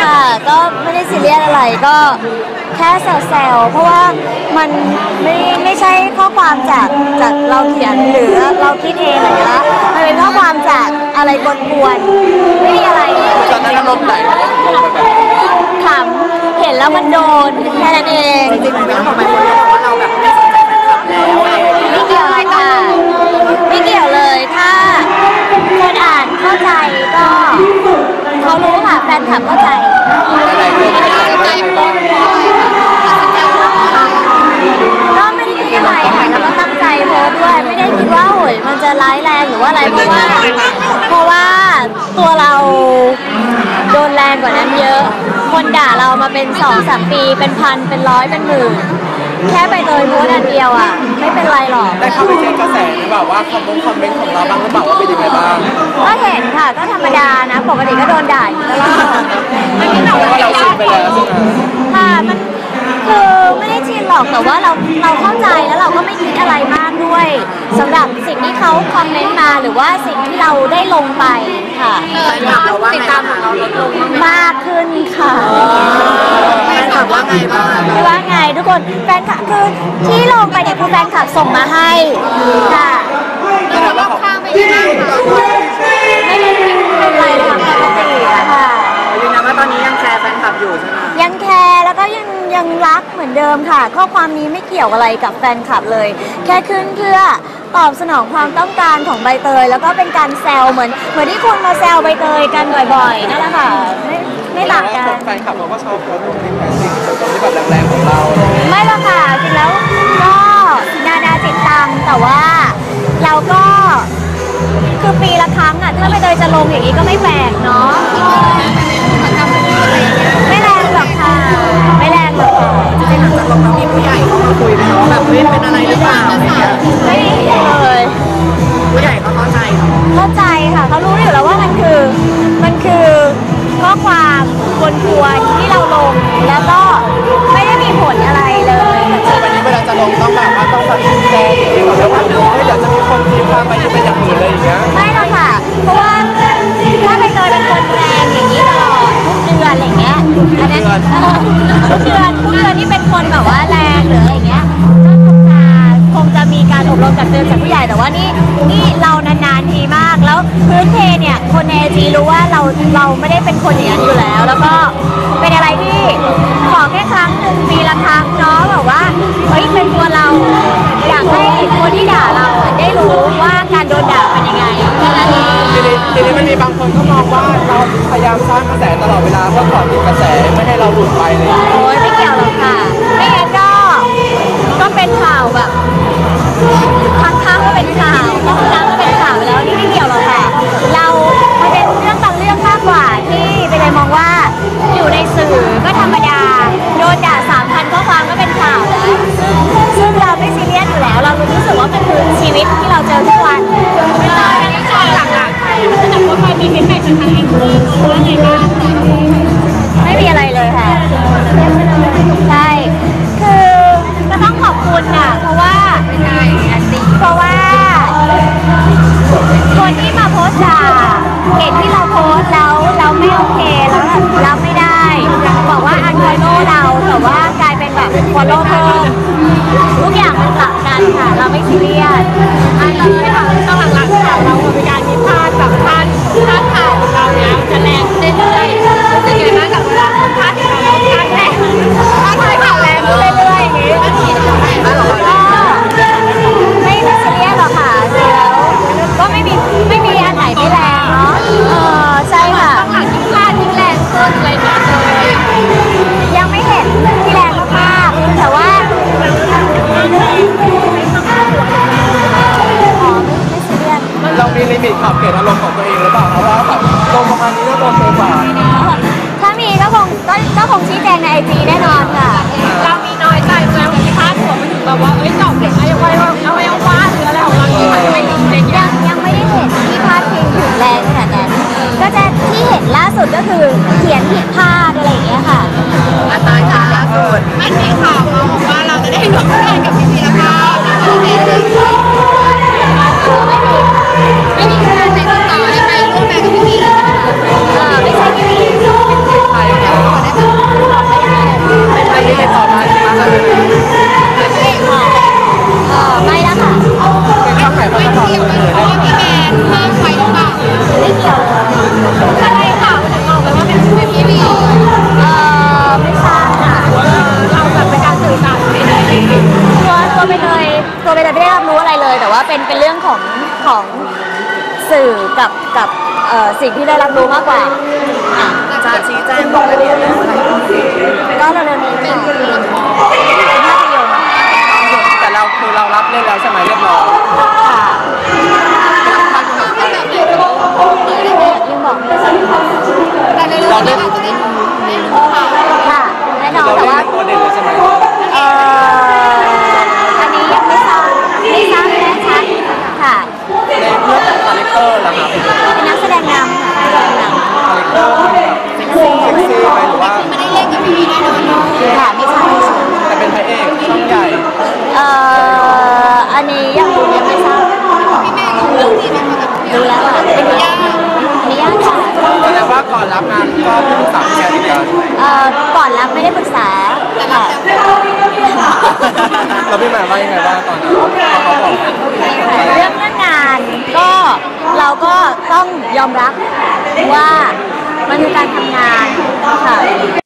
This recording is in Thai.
ค่ะ ก็ไม่ได้ซีเรียสอะไรก็แค่แซวๆเพราะว่ามันไม่ไม่ใช่ข้อความจากจากเราเขียนหรือเราคิดเองอะไรนะมันเป็นข้อความจากอะไรกวนๆไม่มีอะไรตอนนั้นอารมณ์ไหนขำเห็นแล้วมันโดนแค่นั้นเองจริงๆมันไม่ต้องบอกไปคนเดียวว่าเราแบบไม่สนใจแฟนคลับแล้วไรอย่างเงี้ยไม่เกี่ยวเลยค่ะไม่เกี่ยวเลยถ้าคนอ่านเข้าใจก็ นคลับเข้าใจก็ไม่ได้คิดอะไรค่ะแล้วก็ตั้งใจโพสต์ด้วย ไม่ได้คิดว่าโหยมันจะร้ายแรงหรือว่าอะไรเพราะว่า เพราะว่าตัวเราโดนแรงกว่านั้นเยอะ คนด่าเรามาเป็นสองสามปี เป็นพัน เป็นร้อย เป็นหมื่น แค่ไปเตยโพสต์อันเดียวอะ ไม่เป็นไรหรอก ได้เข้าไปเช็คกระแสหรือเปล่าว่าคอมมงคอมเมนต์ของเราบ้างหรือเปล่าว่าเป็นยังไงบ้างก็เห็นค่ะ ก็ธรรมดานะ ปกติก็โดนด่าอยู่ตลอดแต่ว่าเราชินไปแล้วใช่ไหมค่ะมันคือไม่ได้ชินหรอกแต่ว่าเราเราเข้าใจแล้วเราก็ไม่คิดอะไรมากด้วยสำหรับสิ่งที่เขาคอมเมนต์มาหรือว่าสิ่งที่เราได้ลงไปค่ะ ติดตามของเราลดลงมากขึ้นค่ะแฟน คลับว่าไงบ้างไม่ว่าไงทุกคนแฟนคลับคือที่ลงไปเนี่ยคือแฟนคลับส่งมาให้ค่ะแต่ว่าของไม่ได้เป็นไรเลยค่ะปกติอะค่ะยืนยันว่าตอนนี้ยังแชร์แฟนคลับอยู่ใช่ไหมยังแคร์แล้วก็ยังยังรักเหมือนเดิมค่ะ ข้อความนี้ไม่เกี่ยวอะไรกับแฟนคลับเลย แค่ขึ้นเพื่อตอบสนองความต้องการของใบเตย แล้วก็เป็นการแซวเหมือนเหมือนที่คุณมาแซวใบเตยกันบ่อยๆนั่นแหละค่ะ ไม่ไม่ต่างกัน แฟนคลับเขาก็ชอบโพสต์ลงในแฟนสิ่งที่แบบแรงๆของเราอะไรอย่างเงี้ยไม่หรอกค่ะจริงแล้วก็นานาจิตตังแต่ว่าเราก็คือปีละครั้งอะถ้าใบเตยจะลงอย่างนี้ก็ไม่แปลกเนาะไม่แรงหรอกค่ะ ไม่แรงหรอกค่ะจริงๆหลังจากลงแล้วมีผู้ใหญ่เข้ามาคุยไหมคะว่าแบบเฮ้ยเป็นอะไรหรือเปล่าอะไรอย่างเงี้ยไม่เลยผู้ใหญ่เขาเข้าใจเนาะเข้าใจค่ะเขารู้อยู่แล้ว ความกวนๆที่เราลง แล้วก็ไม่ได้มีผลอะไรเลยวันนี้เวลาจะลงต้องแบบว่าต้องแบบแชร์เองก่อนแล้วว่าเดี๋ยวจะมีคนทีมพาไปที่เป็นอย่างอื่นเลยอย่างเงี้ยไม่หรอกค่ะ เพราะว่าถ้าไปเจอเป็นคนแรงอย่างนี้ตลอดทุกเดือนอะไรเงี้ยอันนั้นเออทุกเดือนทุกเดือนที่เป็นคนแบบว่าแรงหรืออะไรเงี้ยก็คงจะคงจะมีการอบรมกับเตือนจากผู้ใหญ่แต่ว่านี่นี่เรานานๆ แล้วพื้นเพเนี่ยคนในจีรู้ว่าเราเราไม่ได้เป็นคนอย่างนั้นอยู่แล้ว แล้วก็เป็นอะไรที่ขอแค่ครั้งหนึ่งปีละครั้งเนาะแบบว่าเฮ้ยเป็นตัวเรา อยากให้คนที่ด่าเราอะได้รู้ว่าการโดนด่าเป็นยังไงแค่นั้นเองทีนี้ทีนี้มันมีบางคนก็มองว่าเราพยายามสร้างกระแสตลอดเวลาเพื่อเกาะติดกระแสไม่ให้เราหลุดไปเลยโอ้ยไม่เกี่ยวหรอกค่ะไม่งั้นก็ก็เป็นข่าวแบบครั้งครั้งก็เป็นข่าวบางครั้งก็เป็นข่าวไปแล้วนี่ไม่เกี่ยวหรอก รมีฟีดแบ็ิมิตขับเขตอารมณ์ของตัวเองหรือเปล่าครับว่าแบบตรงประมาณนี้แล้วตรงเกิไหว่าถ้ามีก็คงก็ก็คงชี้แจงในไอจีแน่นอนค่ะ เรามีน้อยใจเวลาที่พลาดหัวมัถึงแบบว่า เอ้ยตอบเด็กอะไรไว้ เลยแต่ว่าเป็นเป็นเรื่องของของสื่อกับกับเอ่อสิ่งที่ได้รับรู้มากกว่าอะจะชี้แจงบอกรายละเอียดได้ไหมก็เร็วๆนี้ค่ะเป็นภาพยนตร์แต่เราคือเรารับเล่นแล้วใช่ไหมเรียบร้อยค่ะยังบอกแต่ในเรื่องนี้อาจจะได้ได้รู้ข่าวค่ะแน่นอนเราแต่เล่นว่าเป็นตัวเด่นเลยใช่ไหม เอ่อ อนรับงานก็ปรึกษาแกทีเดียวใช่ไหมเอ่อก่อนรับไม่ได้ปรึกษาค่ะเราพี่หมายว่ายังไงบ้างตอนนั้นเขาบอกเรื่องเรื่องงานก็เราก็ต้องยอมรับว่ามันคือการทำงานค่ะ